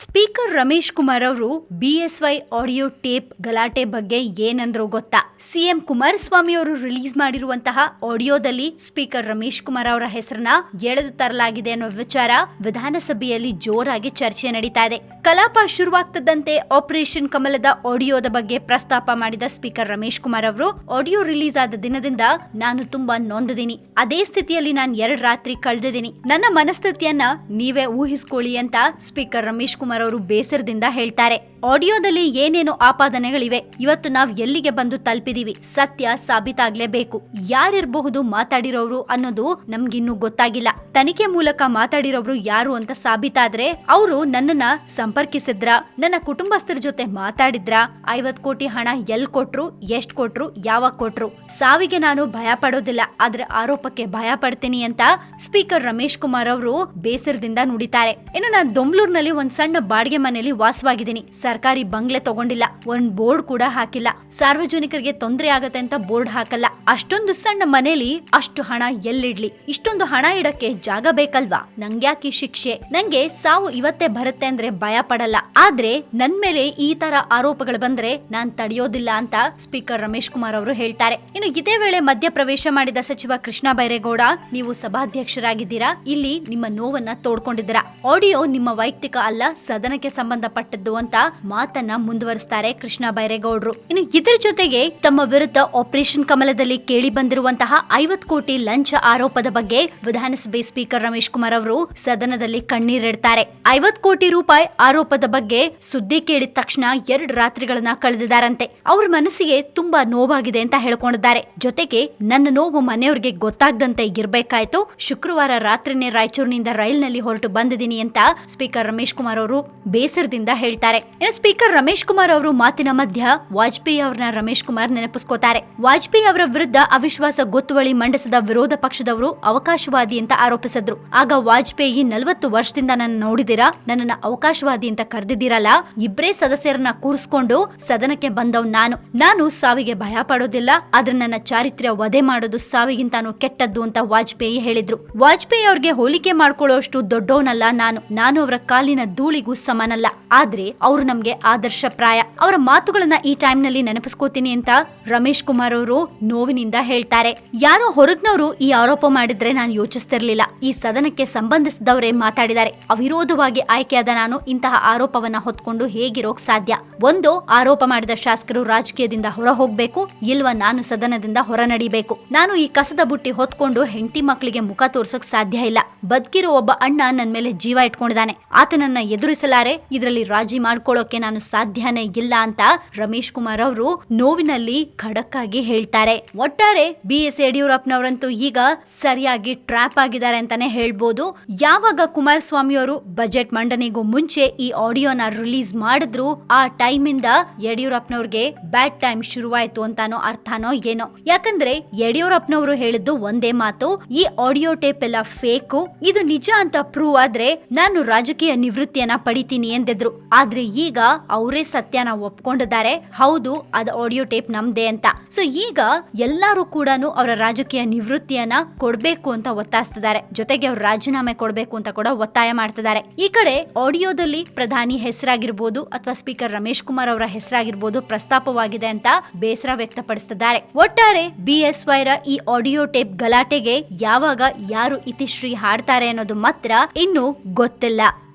Speaker Ramesh Kumar ಅವರು BSY audio tape ಗಲಾಟೆ ಬಗ್ಗೆ ಏನಂದ್ರು ಗೊತ್ತಾ? ಸಿಎಂ ಕುಮಾರಸ್ವಾಮಿ ಅವರು ರಿಲೀಸ್ ಮಾಡಿರುವಂತಹ ಆಡಿಯೋದಲ್ಲಿ ಸ್ಪೀಕರ್ ರಮೇಶ್ ಕುಮಾರ್ ಅವರ ಹೆಸರನ್ನ ಎಳೆದು ತರಲಾಗಿದೆ ಅನ್ನೋ ವಿಚಾರ ವಿಧಾನಸಭೆಯಲ್ಲಿ ಜೋರಾಗಿ ಚರ್ಚೆ ನಡೀತಾ ಇದೆ. ಕಲಾಪ ಶುರುವಾಗ್ತದಂತೆ ಆಪರೇಷನ್ ಕಮಲದ ಆಡಿಯೋದ ಬಗ್ಗೆ ಪ್ರಸ್ತಾಪ ಮಾಡಿದ ಸ್ಪೀಕರ್ ರಮೇಶ್ ಕುಮಾರ್ ಅವರು, ಆಡಿಯೋ ರಿಲೀಸ್ ಆದ ದಿನದಿಂದ ನಾನು ತುಂಬಾ ನೊಂದಿದ್ದೀನಿ. ಅದೇ ಸ್ಥಿತಿಯಲ್ಲಿ ನಾನು ಎರಡ್ ರಾತ್ರಿ ಕಳೆದಿದ್ದೀನಿ. ನನ್ನ ಮನಸ್ಥಿತಿಯನ್ನ ನೀವೇ ಊಹಿಸ್ಕೊಳ್ಳಿ ಅಂತ ಸ್ಪೀಕರ್ ರಮೇಶ್ ಕುಮಾರ್ ಅವರು ಬೇಸರದಿಂದ ಹೇಳ್ತಾರೆ. ಆಡಿಯೋದಲ್ಲಿ ಏನೇನು ಆಪಾದನೆಗಳಿವೆ. ಇವತ್ತು ನಾವ್ ಎಲ್ಲಿಗೆ ಬಂದು ತಲುಪಿದೀವಿ? ಸತ್ಯ ಸಾಬೀತಾಗ್ಲೇಬೇಕು. ಯಾರಿರಬಹುದು ಮಾತಾಡಿರೋರು ಅನ್ನೋದು ನಮ್ಗಿನ್ನೂ ಗೊತ್ತಾಗಿಲ್ಲ. ತನಿಖೆ ಮೂಲಕ ಮಾತಾಡಿರೋರು ಯಾರು ಅಂತ ಸಾಬೀತಾದ್ರೆ, ಅವರು ನನ್ನನ್ನ ಸಂಪರ್ಕಿಸಿದ್ರ? ನನ್ನ ಕುಟುಂಬಸ್ಥರ ಜೊತೆ ಮಾತಾಡಿದ್ರ? ಐವತ್ ಕೋಟಿ ಹಣ ಎಲ್ ಕೊಟ್ರು? ಎಷ್ಟ್ ಕೊಟ್ರು? ಯಾವಾಗ ಕೊಟ್ರು? ಸಾವಿಗೆ ನಾನು ಭಯ ಪಡೋದಿಲ್ಲ, ಆದ್ರೆ ಆರೋಪಕ್ಕೆ ಭಯ ಪಡ್ತೀನಿ ಅಂತ ಸ್ಪೀಕರ್ ರಮೇಶ್ ಕುಮಾರ್ ಅವರು ಬೇಸರದಿಂದ ನುಡಿತಾರೆ. ಇನ್ನು ನಾನು ದೊಂಬ್ಳೂರ್ನಲ್ಲಿ ಒಂದ್ ಸಣ್ಣ ಬಾಡಿಗೆ ಮನೆಯಲ್ಲಿ ವಾಸವಾಗಿದ್ದೀನಿ. ಸರ್ಕಾರಿ ಬಂಗ್ಲೆ ತಗೊಂಡಿಲ್ಲ. ಒಂದ್ ಬೋರ್ಡ್ ಕೂಡ ಹಾಕಿಲ್ಲ. ಸಾರ್ವಜನಿಕರಿಗೆ ತೊಂದರೆ ಆಗತ್ತೆ ಅಂತ ಬೋರ್ಡ್ ಹಾಕಲ್ಲ. ಅಷ್ಟೊಂದು ಸಣ್ಣ ಮನೆಯಲ್ಲಿ ಅಷ್ಟು ಹಣ ಎಲ್ಲಿಡ್ಲಿ? ಇಷ್ಟೊಂದು ಹಣ ಇಡಕ್ಕೆ ಜಾಗ ಬೇಕಲ್ವಾ? ನಂಗ್ಯಾಕೆ ಶಿಕ್ಷೆ? ನಂಗೆ ಸಾವು ಇವತ್ತೇ ಬರುತ್ತೆ ಅಂದ್ರೆ ಭಯ ಪಡಲ್ಲ. ಆದ್ರೆ ನನ್ ಮೇಲೆ ಈ ತರ ಆರೋಪಗಳು ಬಂದ್ರೆ ನಾನ್ ತಡೆಯೋದಿಲ್ಲ ಅಂತ ಸ್ಪೀಕರ್ ರಮೇಶ್ ಕುಮಾರ್ ಅವರು ಹೇಳ್ತಾರೆ. ಇನ್ನು ಇದೇ ವೇಳೆ ಮಧ್ಯ ಪ್ರವೇಶ ಮಾಡಿದ ಸಚಿವ ಕೃಷ್ಣ ಬೈರೇಗೌಡ, ನೀವು ಸಭಾಧ್ಯಕ್ಷರಾಗಿದ್ದೀರಾ? ಇಲ್ಲಿ ನಿಮ್ಮ ನೋವನ್ನ ತೋಡ್ಕೊಂಡಿದ್ದೀರಾ? ಆಡಿಯೋ ನಿಮ್ಮ ವೈಯಕ್ತಿಕ ಅಲ್ಲ ಸದನಕ್ಕೆ ಸಂಬಂಧಪಟ್ಟದ್ದು ಅಂತ ಮಾತನ್ನ ಮುಂದುವರಿಸ್ತಾರೆ ಕೃಷ್ಣ ಬೈರೇಗೌಡರು. ಇನ್ನು ಇದರ ಜೊತೆಗೆ ತಮ್ಮ ವಿರುದ್ಧ ಆಪರೇಷನ್ ಕಮಲದಲ್ಲಿ ಕೇಳಿ ಬಂದಿರುವಂತಹ ಐವತ್ ಕೋಟಿ ಲಂಚ ಆರೋಪದ ಬಗ್ಗೆ ವಿಧಾನಸಭೆ ಸ್ಪೀಕರ್ ರಮೇಶ್ ಕುಮಾರ್ ಅವರು ಸದನದಲ್ಲಿ ಕಣ್ಣೀರಿಡ್ತಾರೆ ಐವತ್ ಕೋಟಿ ರೂಪಾಯಿ ಆರೋಪದ ಬಗ್ಗೆ ಸುದ್ದಿ ಕೇಳಿದ ತಕ್ಷಣ ಎರಡು ರಾತ್ರಿಗಳನ್ನ ಕಳೆದಿದ್ದಾರಂತೆ. ಅವ್ರ ಮನಸ್ಸಿಗೆ ತುಂಬಾ ನೋವಾಗಿದೆ ಅಂತ ಹೇಳ್ಕೊಂಡಿದ್ದಾರೆ. ಜೊತೆಗೆ ನನ್ನ ನೋವು ಮನೆಯವ್ರಿಗೆ ಗೊತ್ತಾಗದಂತೆ ಇರ್ಬೇಕಾಯ್ತು. ಶುಕ್ರವಾರ ರಾತ್ರಿನೇ ರಾಯಚೂರಿನಿಂದ ರೈಲ್ನಲ್ಲಿ ಹೊರಟು ಬಂದಿದ್ದೀನಿ ಅಂತ ಸ್ಪೀಕರ್ ರಮೇಶ್ ಕುಮಾರ್ ಬೇಸರದಿಂದ ಹೇಳ್ತಾರೆ. ಇನ್ನು ಸ್ಪೀಕರ್ ರಮೇಶ್ ಕುಮಾರ್ ಅವರು ಮಾತಿನ ಮಧ್ಯ ವಾಜಪೇಯಿ ಅವರನ್ನ ರಮೇಶ್ ಕುಮಾರ್ ನೆನಪಿಸ್ಕೋತಾರೆ. ವಾಜಪೇಯಿ ಅವರ ವಿರುದ್ಧ ಅವಿಶ್ವಾಸ ಗೊತ್ತುವಳಿ ಮಂಡಿಸಿದ ವಿರೋಧ ಪಕ್ಷದವರು ಅವಕಾಶವಾದಿ ಅಂತ ಆರೋಪಿಸಿದ್ರು. ಆಗ ವಾಜಪೇಯಿ ನಲವತ್ತು ವರ್ಷದಿಂದ ನನ್ನ ನೋಡಿದಿರಾ, ನನ್ನನ್ನ ಅವಕಾಶವಾದಿ ಅಂತ ಕರೆದಿದ್ದೀರಲ್ಲ ಇಬ್ಬರೇ ಸದಸ್ಯರನ್ನ ಕೂರಿಸ್ಕೊಂಡು ಸದನಕ್ಕೆ ಬಂದವ್ ನಾನು. ನಾನು ಸಾವಿಗೆ ಭಯ ಪಡೋದಿಲ್ಲ, ಆದ್ರೆ ನನ್ನ ಚಾರಿತ್ರ್ಯ ವಧೆ ಮಾಡೋದು ಸಾವಿಗಿಂತಾನು ಕೆಟ್ಟದ್ದು ಅಂತ ವಾಜಪೇಯಿ ಹೇಳಿದ್ರು. ವಾಜಪೇಯಿ ಅವ್ರಿಗೆ ಹೋಲಿಕೆ ಮಾಡ್ಕೊಳ್ಳೋಷ್ಟು ದೊಡ್ಡವನಲ್ಲ ನಾನು. ನಾನು ಅವರ ಕಾಲಿನ ಧೂಳಿಗೂ ಸಮನಲ್ಲ. ಆದ್ರೆ ಅವರು ನಮ್ಗೆ ಆದರ್ಶ ಪ್ರಾಯ ಅವರ ಮಾತುಗಳನ್ನ ಈ ಟೈಮ್ನಲ್ಲಿ ನೆನಪಿಸ್ಕೋತೀನಿ ಅಂತ ರಮೇಶ್ ಕುಮಾರ್ ಅವರು ನೋವಿನಿಂದ ಹೇಳ್ತಾರೆ. ಯಾರೋ ಹೊರಗ್ನವರು ಈ ಆರೋಪ ಮಾಡಿದ್ರೆ ನಾನು ಯೋಚಿಸ್ತಿರ್ಲಿಲ್ಲ. ಈ ಸದನಕ್ಕೆ ಸಂಬಂಧಿಸಿದವರೇ ಮಾತಾಡಿದ್ದಾರೆ. ಅವಿರೋಧವಾಗಿ ಆಯ್ಕೆಯಾದ ನಾನು ಇಂತಹ ಆರೋಪವನ್ನ ಹೊತ್ಕೊಂಡು ಹೇಗಿರೋಕ್ ಸಾಧ್ಯ? ಒಂದು ಆರೋಪ ಮಾಡಿದ ಶಾಸಕರು ರಾಜಕೀಯದಿಂದ ಹೊರ ಹೋಗ್ಬೇಕು ಇಲ್ವಾ ನಾನು ಸದನದಿಂದ ಹೊರ ನಡಿಬೇಕು ನಾನು ಈ ಕಸದ ಬುಟ್ಟಿ ಹೊತ್ಕೊಂಡು ಹೆಂಡತಿ ಮಕ್ಕಳಿಗೆ ಮುಖ ತೋರ್ಸಕ್ ಸಾಧ್ಯ ಇಲ್ಲ. ಬದುಕಿರೋ ಒಬ್ಬ ಅಣ್ಣ ನನ್ ಮೇಲೆ ಜೀವ ಇಟ್ಕೊಂಡಿದ್ದಾನೆ. ಆತನನ್ನ ಎದುರಿಸಲಾರೆ. ಇದರಲ್ಲಿ ರಾಜಿ ಮಾಡ್ಕೊಳ್ಳೋಕೆ ನಾನು ಸಾಧ್ಯನೇ ಇಲ್ಲ ಅಂತ ರಮೇಶ್ ಕುಮಾರ್ ಅವರು ನೋವಿನಲ್ಲಿ ಖಡಕ್ ಆಗಿ ಹೇಳ್ತಾರೆ. ಒಟ್ಟಾರೆ ಬಿ ಎಸ್ ಯಡಿಯೂರಪ್ಪನವರಂತೂ ಈಗ ಸರಿಯಾಗಿ ಟ್ರ್ಯಾಪ್ ಆಗಿದ್ದಾರೆ ಅಂತಾನೆ ಹೇಳ್ಬೋದು. ಯಾವಾಗ ಕುಮಾರಸ್ವಾಮಿ ಅವರು ಬಜೆಟ್ ಮಂಡನೆಗೂ ಮುಂಚೆ ಈ ಆಡಿಯೋನ ರಿಲೀಸ್ ಮಾಡಿದ್ರು, ಆ ಟೈಮ್ ಇಂದ ಯಡಿಯೂರಪ್ಪನವ್ರಿಗೆ ಬ್ಯಾಡ್ ಟೈಮ್ ಶುರುವಾಯ್ತು ಅಂತಾನೋ ಅರ್ಥನೋ ಏನೋ. ಯಾಕಂದ್ರೆ ಯಡಿಯೂರಪ್ಪನವರು ಹೇಳಿದ್ದು ಒಂದೇ ಮಾತು, ಈ ಆಡಿಯೋ ಟೇಪ್ ಎಲ್ಲ ಫೇಕು, ಇದು ನಿಜ ಅಂತ ಪ್ರೂವ್ ಆದ್ರೆ ನಾನು ರಾಜಕೀಯ ನಿವೃತ್ತಿಯನ್ನ ಪಡಿತೀನಿ ಎಂದಿದ್ರು. ಆದ್ರೆ ಈಗ ಅವರೇ ಸತ್ಯನ ಒಪ್ಕೊಂಡಿದ್ದಾರೆ. ಹೌದು, ಅದು ಆಡಿಯೋ ಟೇಪ್ ನಮ್ದೇ ಅಂತ. ಸೊ ಈಗ ಎಲ್ಲರೂ ಕೂಡ ಅವರ ರಾಜಕೀಯ ನಿವೃತ್ತಿಯನ್ನ ಕೊಡ್ಬೇಕು ಅಂತ ಒತ್ತಾಯಿಸ್ತಿದ್ದಾರೆ. ಜೊತೆಗೆ ಅವ್ರು ರಾಜೀನಾಮೆ ಕೊಡ್ಬೇಕು ಅಂತ ಕೂಡ ಒತ್ತಾಯ ಮಾಡ್ತಿದ್ದಾರೆ. ಈ ಕಡೆ ಆಡಿಯೋದಲ್ಲಿ ಪ್ರಧಾನಿ ಹೆಸರಾಗಿರ್ಬೋದು ಅಥವಾ ಸ್ಪೀಕರ್ ರಮೇಶ್ ಕುಮಾರ್ ಅವರ ಹೆಸರಾಗಿರ್ಬೋದು ಪ್ರಸ್ತಾಪವಾಗಿದೆ ಅಂತ ಬೇಸರ ವ್ಯಕ್ತಪಡಿಸಿದ್ದಾರೆ ಒಟ್ಟಾರೆ ಬಿ ಎಸ್ ವೈರ ಈ ಆಡಿಯೋ ಟೇಪ್ ಗಲಾಟೆಗೆ ಯಾವಾಗ ಯಾರು ಇತಿಶ್ರೀ ಹಾಡ್ತಾರೆ ಅನ್ನೋದು ಮಾತ್ರ ಇನ್ನು ಗೊತ್ತಿಲ್ಲ.